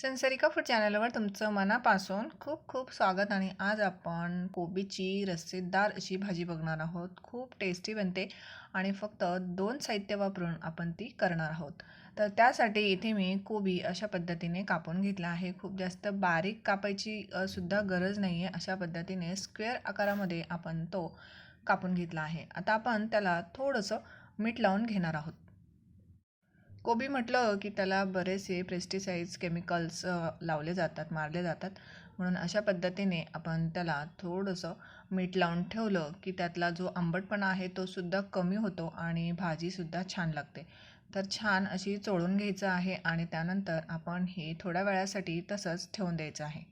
संसारिका food चॅनलवर तुमचं मनापासून खूप खूप स्वागत आणि आज आपण कोबीची रस्सेदार अशी भाजी बघणार आहोत. खूप टेस्टी बनते आणि फक्त दोन साहित्य वापरून आपण ती करणार आहोत. तर त्यासाठी इथे मी कोबी अशा पद्धतीने कापून घेतला आहे. खूप जास्त बारीक कापायची सुद्धा गरज नाही आहे अशा पद्धतीने स्क्वेअर आकारामध्ये आपण तो कापून घेतला आहे. आता आपण त्याला थोडंसं मीठ लावून घेणार आहोत. कोबी म्हटलं की त्याला बरेचसे पेस्टिसाइड्स केमिकल्स लावले जातात मारले जातात. म्हणून अशा पद्धतीने आपण त्याला थोडंसं मीठ लावून ठेवलं की त्यातला जो आंबटपणा आहे तो सुद्धा कमी होतो आणि भाजीसुद्धा छान लागते. तर छान अशी चोळून घ्यायचं आहे आणि त्यानंतर आपण हे थोड्या वेळासाठी तसंच ठेवून द्यायचं आहे.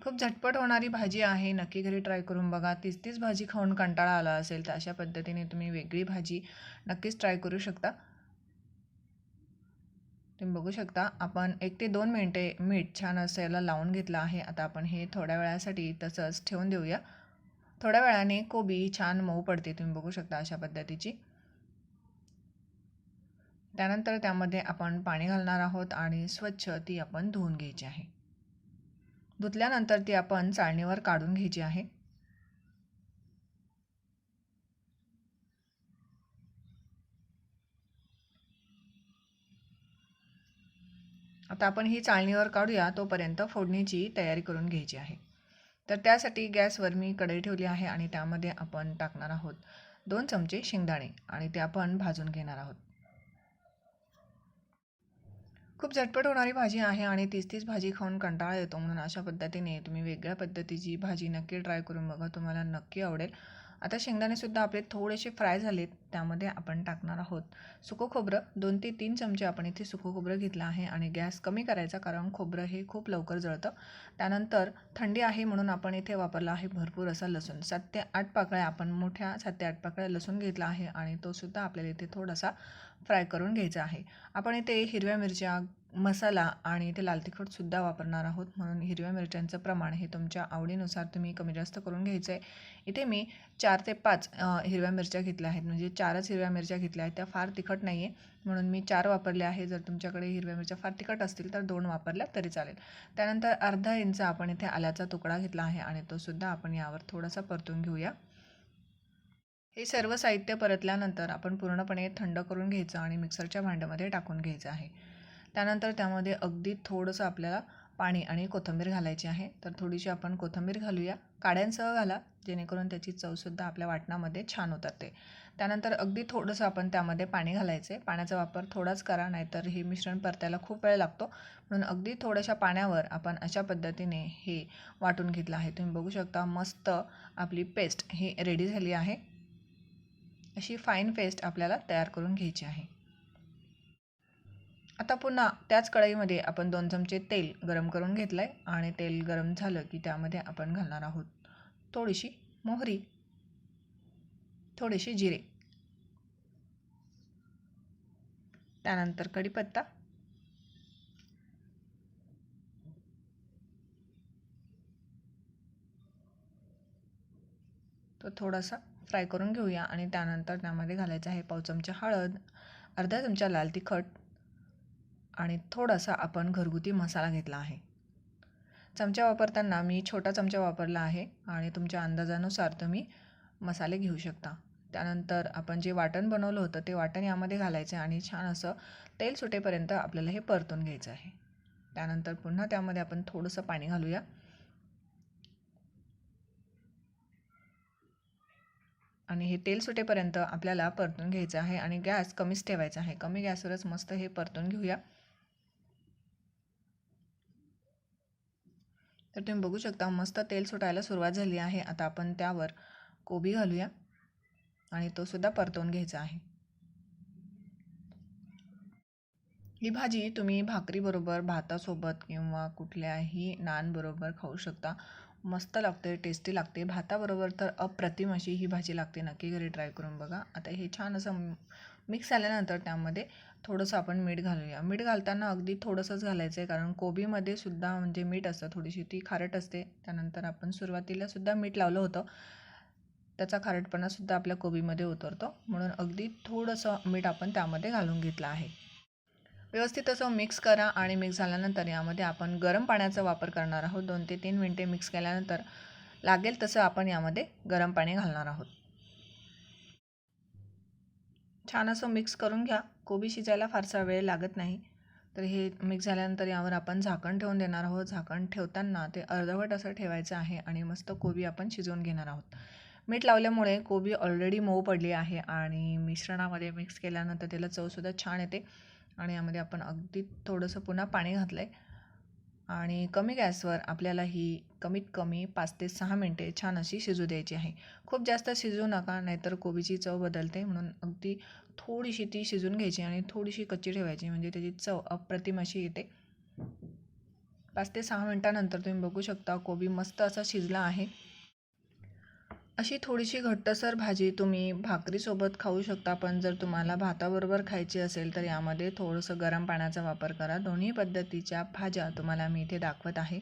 खूप झटपट होणारी भाजी आहे. नक्की घरी ट्राय करून बघा. तीच तीच भाजी खाऊन कंटाळा आला असेल तर अशा पद्धतीने तुम्ही वेगळी भाजी नक्कीच ट्राय करू शकता. तुम्ही बघू शकता आपण एक ते दोन मिनटे मीठ छान असं याला लावून घेतलं आहे. आता आपण हे थोड्या वेळासाठी तसंच ठेवून देऊया. थोड्या वेळाने कोबी छान मऊ पडते तुम्ही बघू शकता अशा पद्धतीची. त्यानंतर त्यामध्ये आपण पाणी घालणार आहोत आणि स्वच्छ ती आपण धुवून घ्यायची आहे. धुतल्यानंतर ती आपण चाळणीवर काढून घ्यायची आहे. आता आपण ही चाळणीवर काढूया तोपर्यंत फोडणीची तयारी करून घ्यायची आहे. तर त्यासाठी गॅसवर मी कढई ठेवली आहे आणि त्यामध्ये आपण टाकणार आहोत दोन चमचे शेंगदाणे आणि ते आपण भाजून घेणार आहोत. खूप झटपट होणारी भाजी आहे आणि तीच तीच भाजी खाऊन कंटाळा येतो म्हणून अशा पद्धतीने तुम्ही वेगळ्या पद्धतीची भाजी नक्की ट्राय करून बघा तुम्हाला नक्की आवडेल. आता शेंगदाणेसुद्धा आपले थोडेसे फ्राय झालेत त्यामध्ये आपण टाकणार आहोत. सुकं खोबरं दोन ते तीन चमचे आपण इथे सुकं खोबरं घेतलं आहे आणि गॅस कमी करायचा कारण खोबरं हे खूप लवकर जळतं. त्यानंतर थंडी आहे म्हणून आपण इथे वापरला आहे भरपूर असा लसूण. सात ते आठ पाकळ्या आपण मोठ्या सात ते आठ पाकळ्या लसूण घेतला आहे आणि तोसुद्धा आपल्याला इथे थोडासा फ्राय करून घ्यायचा आहे. आपण इथे हिरव्या मिरच्या मसाला आणि इथे लाल तिखटसुद्धा वापरणार आहोत म्हणून हिरव्या मिरच्यांचं प्रमाण हे तुमच्या आवडीनुसार तुम्ही कमी जास्त करून घ्यायचं आहे इथे मी चार ते पाच हिरव्या मिरच्या घेतल्या आहेत. म्हणजे चारच हिरव्या मिरच्या घेतल्या आहेत. त्या फार तिखट नाही आहे म्हणून मी चार वापरल्या आहे जर तुमच्याकडे हिरव्या मिरच्या फार तिखट असतील तर दोन वापरल्या तरी चालेल. त्यानंतर अर्धा इंच आपण इथे आल्याचा तुकडा घेतला आहे आणि तोसुद्धा आपण यावर थोडासा परतून घेऊया. हे सर्व साहित्य परतल्यानंतर आपण पूर्णपणे थंड करून घ्यायचं आणि मिक्सरच्या भांड्यामध्ये टाकून घ्यायचं आहे. त्यानंतर त्यामध्ये अगदी थोडंसं आपल्याला पाणी आणि कोथिंबीर घालायची आहे. तर थोडीशी आपण कोथिंबीर घालूया. काड्यांसह घाला जेणेकरून त्याची चवसुद्धा आपल्या वाटणामध्ये छान उतरते त्यानंतर अगदी थोडंसं आपण त्यामध्ये पाणी घालायचं. आहे पाण्याचा वापर थोडाच करा नाहीतर हे मिश्रण परतायला खूप वेळ लागतो. म्हणून अगदी थोड्याशा पाण्यावर आपण अशा पद्धतीने हे वाटून घेतलं आहे. तुम्ही बघू शकता मस्त आपली पेस्ट ही रेडी झाली आहे. अशी फाईन पेस्ट आपल्याला तयार करून घ्यायची आहे. आता पुन्हा त्याच कढईमध्ये आपण दोन चमचे तेल गरम करून घेतलं आहे आणि तेल गरम झालं की त्यामध्ये आपण घालणार आहोत थोडीशी मोहरी थोडेसे जिरे त्यानंतर कढीपत्ता तो थोडासा फ्राय करून घेऊया आणि त्यानंतर त्यामध्ये घालायचं आहे पाव चमचा हळद अर्धा चमचा लाल तिखट आणि थोडासा आपण घरगुती मसाला घेतला आहे. चमचा वापरताना मी छोटा चमचा वापरला आहे आणि तुमच्या अंदाजानुसार तुम्ही मसाले घेऊ शकता. त्यानंतर आपण जे वाटण बनवलं होतं ते वाटण यामध्ये घालायचं आणि छान असं तेल सुटेपर्यंत आपल्याला हे परतून घ्यायचं आहे. त्यानंतर पुन्हा त्यामध्ये आपण थोडंसं पाणी घालूया. आणि हे तेल सुटेपर्यंत आपल्याला परतून घ्यायचं आहे आणि गॅस कमीच ठेवायचा आहे. कमी गॅसवरच मस्त हे परतून घेऊया. तर तुम्ही बघू शकता मस्त तेल सुटायला सुरुवात झाली आहे. आता आपण त्यावर कोबी घालूया. आणि तो सुद्धा परतवून घ्यायचा आहे. ही भाजी तुम्ही भाकरीबरोबर भातासोबत किंवा कुठल्याही नानबरोबर खाऊ शकता. मस्त लागते टेस्टी लागते. भाताबरोबर तर अप्रतिम अशी ही भाजी लागते. नक्की घरी ट्राय करून बघा. आता हे छान असं मिक्स झाल्यानंतर त्यामध्ये थोडंसं आपण मीठ घालूया. मीठ घालताना अगदी थोडंसंच घालायचं आहे कारण कोबीमध्ये सुद्धा म्हणजे मीठ असतं थोडीशी ती खारट असते. त्यानंतर आपण सुरुवातीला सुद्धा मीठ लावलं होतं. त्याचा खारटपणासुद्धा आपल्या कोबीमध्ये उतरतो. म्हणून अगदी थोडंसं मीठ आपण त्यामध्ये घालून घेतलं आहे. व्यवस्थित असं मिक्स करा आणि मिक्स झाल्यानंतर यामध्ये आपण गरम पाण्याचा वापर करणार आहोत. दोन ते तीन मिनटे मिक्स केल्यानंतर लागेल तसं आपण यामध्ये गरम पाणी घालणार आहोत. छान असं मिक्स करून घ्या. कोबी शिजायला फारसा वेळ लागत नाही. तर हे मिक्स झाल्यानंतर यावर आपण झाकण ठेवून देणार आहोत. झाकण ठेवताना ते अर्धवट असं ठेवायचं आहे आणि मस्त कोबी आपण शिजवून घेणार आहोत. मीठ लावल्यामुळे कोबी ऑलरेडी मऊ पडली आहे आणि मिश्रणामध्ये मिक्स केल्यानंतर त्याला चवसुद्धा छान येते. आणि यामध्ये आपण अगदी थोडंसं पुन्हा पाणी घातलं आहे आणि कमी गॅसवर आपल्याला ही कमीत कमी पाच ते सहा मिनटे छान अशी शिजू द्यायची आहे. खूप जास्त शिजू नका नाहीतर कोबीची चव बदलते. म्हणून अगदी थोडीशी ती शिजून घ्यायची आणि थोडीशी कच्ची ठेवायची म्हणजे त्याची चव अप्रतिम अशी येते. पाच ते सहा मिनटानंतर तुम्ही बघू शकता कोबी मस्त असा शिजला आहे. अशी थोडीशी घट्टसर भाजी तुम्ही भाकरीसोबत खाऊ शकता पण जर तुम्हाला भाताबरोबर खायची असेल तर यामध्ये थोडंसं गरम पाण्याचा वापर करा. दोन्ही पद्धतीच्या भाज्या तुम्हाला मी इथे दाखवत आहे.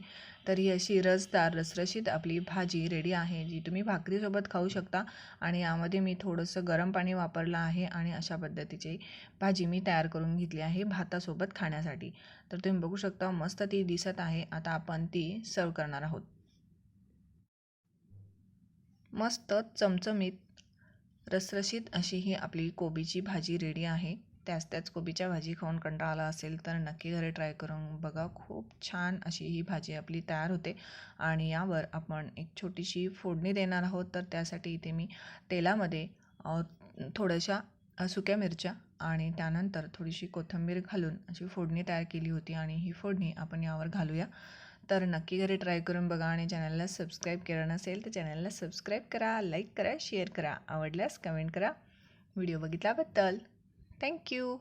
तर ही अशी रसदार रसरशीत आपली भाजी रेडी आहे जी तुम्ही भाकरीसोबत खाऊ शकता. आणि यामध्ये मी थोडंसं गरम पाणी वापरलं आहे आणि अशा पद्धतीची भाजी मी तयार करून घेतली आहे भातासोबत खाण्यासाठी. तर तुम्ही बघू शकता मस्त ती दिसत आहे. आता आपण ती सर्व करणार आहोत. मस्त चमचमीत रसरशीत अशी ही आपली कोबीची भाजी रेडी आहे. त्याच त्याच कोबीच्या भाजी खाऊन कंटाळा आला असेल तर नक्की घरी ट्राय करून बघा. खूप छान अशी ही भाजी आपली तयार होते. आणि यावर आपण एक छोटीशी फोडणी देणार आहोत. तर त्यासाठी इथे मी तेलामध्ये थोड्याशा सुक्या मिरच्या आणि त्यानंतर थोडीशी कोथिंबीर घालून अशी फोडणी तयार केली होती. आणि ही फोडणी आपण यावर घालूया. तर नक्की घरी ट्राय करून बघा आणि चॅनलला सबस्क्राईब केलं नसेल तर चॅनलला सबस्क्राईब करा लाईक करा शेअर करा. आवडल्यास कमेंट करा. व्हिडिओ बघितल्याबद्दल. थँक्यू